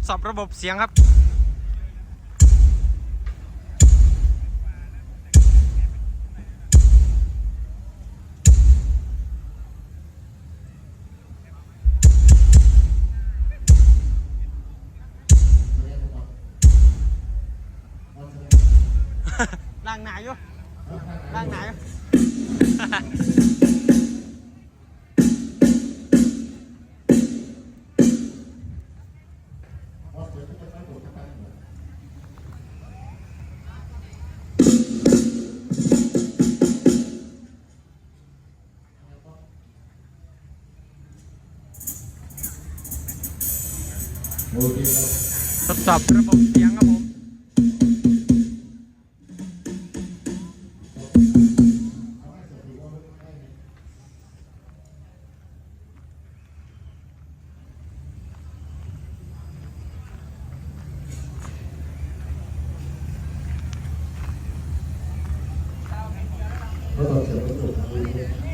ดสอบระบบเสียงครับล่างหนาอยู่ล่างหนาอยู่ ทดสอบระบบเสียงครับผมแล้วเราเสร็จแล้วเระไร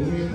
ผ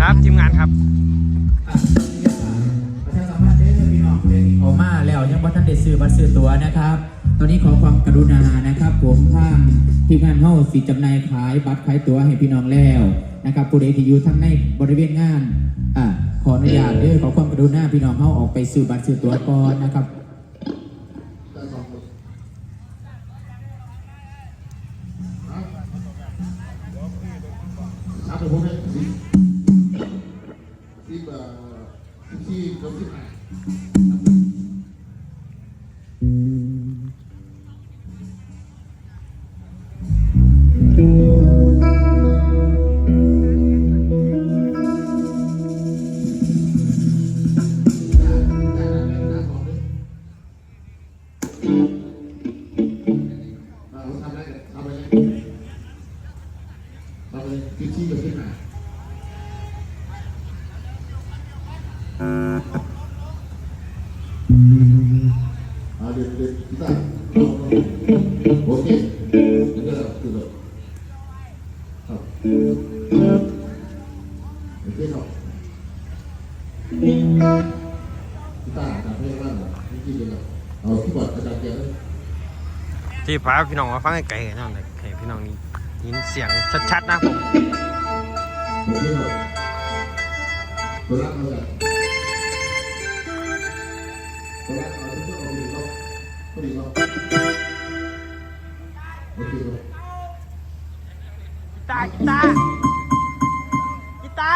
ครับทีมงานครับประชาสัมพันธ์เด้อพี่น้องเพลงออกมาแล้วยังบ่ทันได้ซื้อบัตรซื้อตั๋วนะครับ ตอนนี้ขอความกรุณานะครับ ผมทางทีมงานเฮาสิจำหน่ายขายบัตรขายตั๋วให้พี่น้องแล้วนะครับผู้ใดที่อยู่ทั้งในบริเวณงานอ่าขออนุญาตด้อขอความกรุณาพี่น้องเฮาออกไปซื้อบัตรซื้อตั๋วก่อนนะครับ ที่พาพี่น้องมาฟังไกลๆนั่นเลยให้พี่น้องนี่ยินเสียงชัดๆนะผมตัวรักเราจะตัวรักเอาดีเขา พูดอีกรอบโอเตากีตากีตา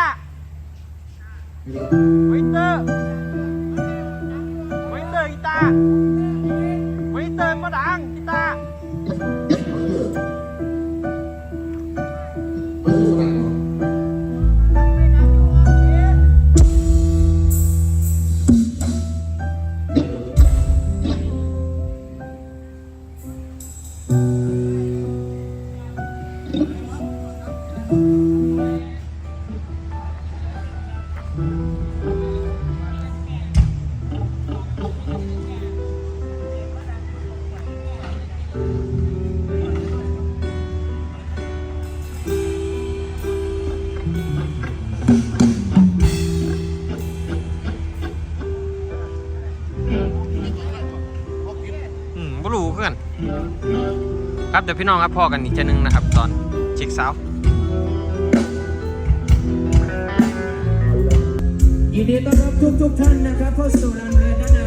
ครับเดี๋ยวพี่น้องครับพ่อกันอีกเชนึงนะครับ ตอนเช็คสาวยินดีต้อนรับทุกทุท่านนะครับเข้าสู่ลานเรือนด้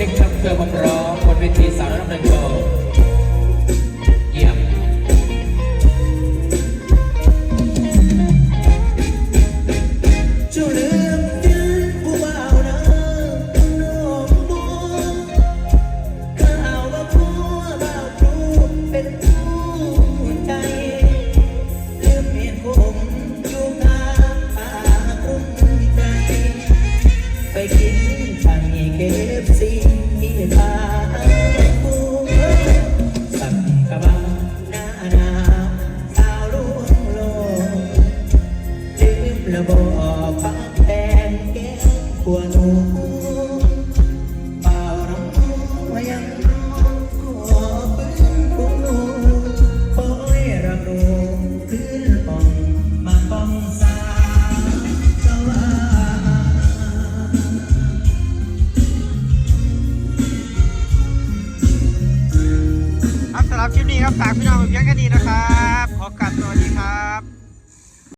เล็กทำเพื่อคนร้องบนเวทีสาวน้ำเงินโชว์